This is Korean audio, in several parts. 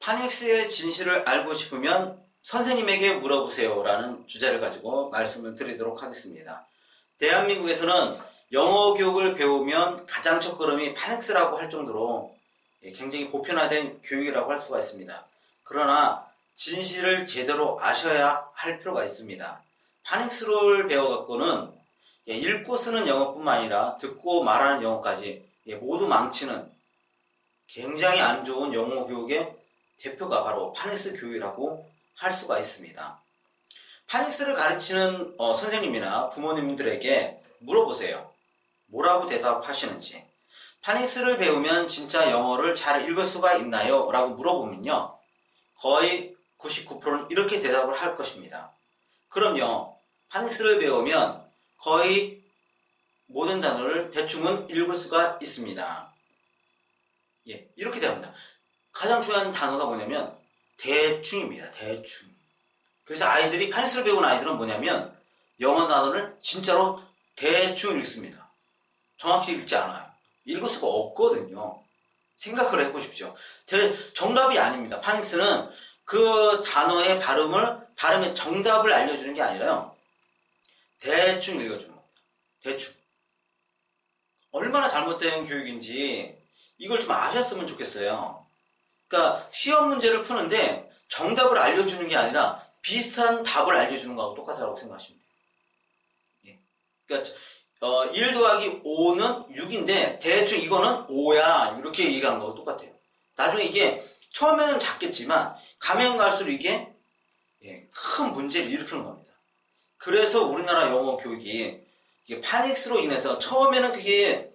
파닉스의 진실을 알고 싶으면 선생님에게 물어보세요 라는 주제를 가지고 말씀을 드리도록 하겠습니다. 대한민국에서는 영어 교육을 배우면 가장 첫 걸음이 파닉스라고 할 정도로 예, 굉장히 보편화된 교육이라고 할 수가 있습니다. 그러나 진실을 제대로 아셔야 할 필요가 있습니다. 파닉스를 배워갖고는 예, 읽고 쓰는 영어뿐만 아니라 듣고 말하는 영어까지 예, 모두 망치는 굉장히 안 좋은 영어 교육의 대표가 바로 파닉스 교육이라고 할 수가 있습니다. 파닉스를 가르치는 어, 선생님이나 부모님들에게 물어보세요. 뭐라고 대답하시는지. 파닉스를 배우면 진짜 영어를 잘 읽을 수가 있나요? 라고 물어보면요. 거의 99%는 이렇게 대답을 할 것입니다. 그럼요. 파닉스를 배우면 거의 모든 단어를 대충은 읽을 수가 있습니다. 예, 이렇게 됩니다. 가장 중요한 단어가 뭐냐면 대충입니다. 대충. 그래서 아이들이 파닉스를 배운 아이들은 뭐냐면 영어 단어를 진짜로 대충 읽습니다. 정확히 읽지 않아요. 읽을 수가 없거든요. 생각을 해보십시오. 정답이 아닙니다. 파닉스는 그 단어의 발음을, 발음의 정답을 알려주는 게 아니라요. 대충 읽어주는 겁니다. 대충. 얼마나 잘못된 교육인지 이걸 좀 아셨으면 좋겠어요. 그러니까 시험 문제를 푸는데 정답을 알려주는 게 아니라 비슷한 답을 알려주는 거하고 똑같다고 생각하시면 돼요. 예. 그러니까 어, 1 더하기 5는 6인데 대충 이거는 5야 이렇게 얘기하는 거하고 똑같아요. 나중에 이게 처음에는 작겠지만 가면 갈수록 이게 예, 큰 문제를 일으키는 겁니다. 그래서 우리나라 영어 교육이 이게 파닉스로 인해서 처음에는 그게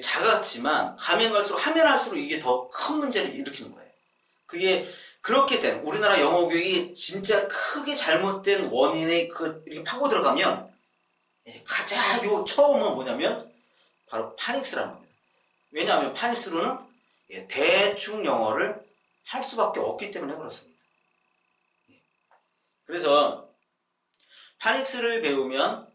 작았지만 가면 갈수록 하면 할수록 이게 더 큰 문제를 일으키는 거예요. 그게 그렇게 된 우리나라 영어 교육이 진짜 크게 잘못된 원인에 그 이렇게 파고 들어가면 예, 가장 요 처음은 뭐냐면 바로 파닉스라는 겁니다. 왜냐하면 파닉스로는 예, 대충 영어를 할 수밖에 없기 때문에 그렇습니다. 예. 그래서 파닉스를 배우면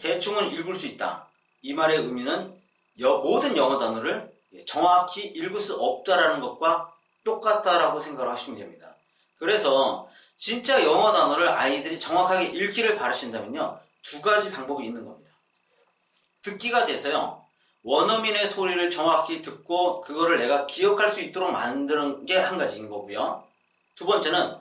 대충은 읽을 수 있다. 이 말의 의미는 모든 영어 단어를 정확히 읽을 수 없다라는 것과 똑같다라고 생각을 하시면 됩니다. 그래서 진짜 영어 단어를 아이들이 정확하게 읽기를 바라신다면요. 두 가지 방법이 있는 겁니다. 듣기가 돼서요. 원어민의 소리를 정확히 듣고 그거를 내가 기억할 수 있도록 만드는 게 한 가지인 거고요. 두 번째는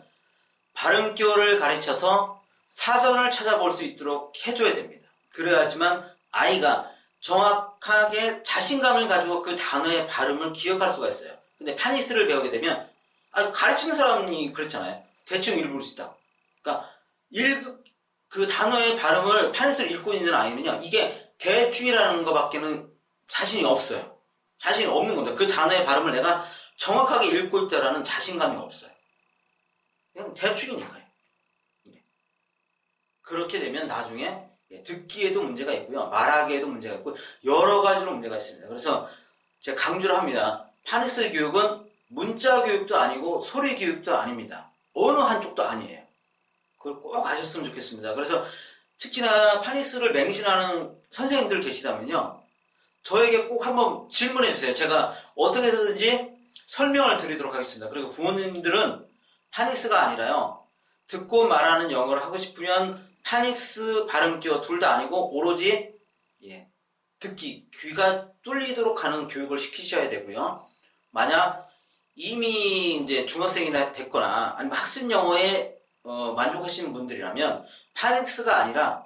발음교를 가르쳐서 사전을 찾아볼 수 있도록 해줘야 됩니다. 그래야지만 아이가 정확하게 자신감을 가지고 그 단어의 발음을 기억할 수가 있어요. 근데 파니스를 배우게 되면 아, 가르치는 사람이 그렇잖아요. 대충 읽을 수 있다. 그러니까 읽, 그 단어의 발음을 파니스를 읽고 있는 아이는요. 이게 대충이라는 것밖에는 자신이 없어요. 자신이 없는 겁니다. 그 단어의 발음을 내가 정확하게 읽고 있다라는 자신감이 없어요. 그냥 대충이니까요. 네. 그렇게 되면 나중에 예, 듣기에도 문제가 있고요. 말하기에도 문제가 있고 여러 가지로 문제가 있습니다. 그래서 제가 강조를 합니다. 파닉스 교육은 문자 교육도 아니고 소리 교육도 아닙니다. 어느 한쪽도 아니에요. 그걸 꼭 아셨으면 좋겠습니다. 그래서 특히나 파닉스를 맹신하는 선생님들 계시다면요. 저에게 꼭 한번 질문해 주세요. 제가 어떻게 해서든지 설명을 드리도록 하겠습니다. 그리고 부모님들은 파닉스가 아니라요. 듣고 말하는 영어를 하고 싶으면 파닉스 발음기어 둘다 아니고 오로지 예, 듣기 귀가 뚫리도록 하는 교육을 시키셔야 되고요. 만약 이미 이제 중학생이나 됐거나 아니면 학습 영어에 어, 만족하시는 분들이라면 파닉스가 아니라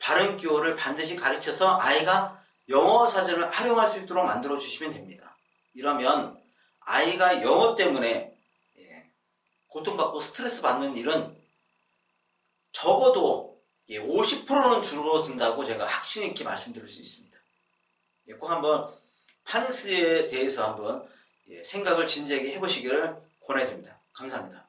발음 기호를 반드시 가르쳐서 아이가 영어 사전을 활용할 수 있도록 만들어 주시면 됩니다. 이러면 아이가 영어 때문에 예, 고통받고 스트레스 받는 일은 적어도 예, 50%는 줄어든다고 제가 확신 있게 말씀드릴 수 있습니다. 예, 꼭 한번 파닉스에 대해서 한번 예, 생각을 진지하게 해보시기를 권해드립니다. 감사합니다.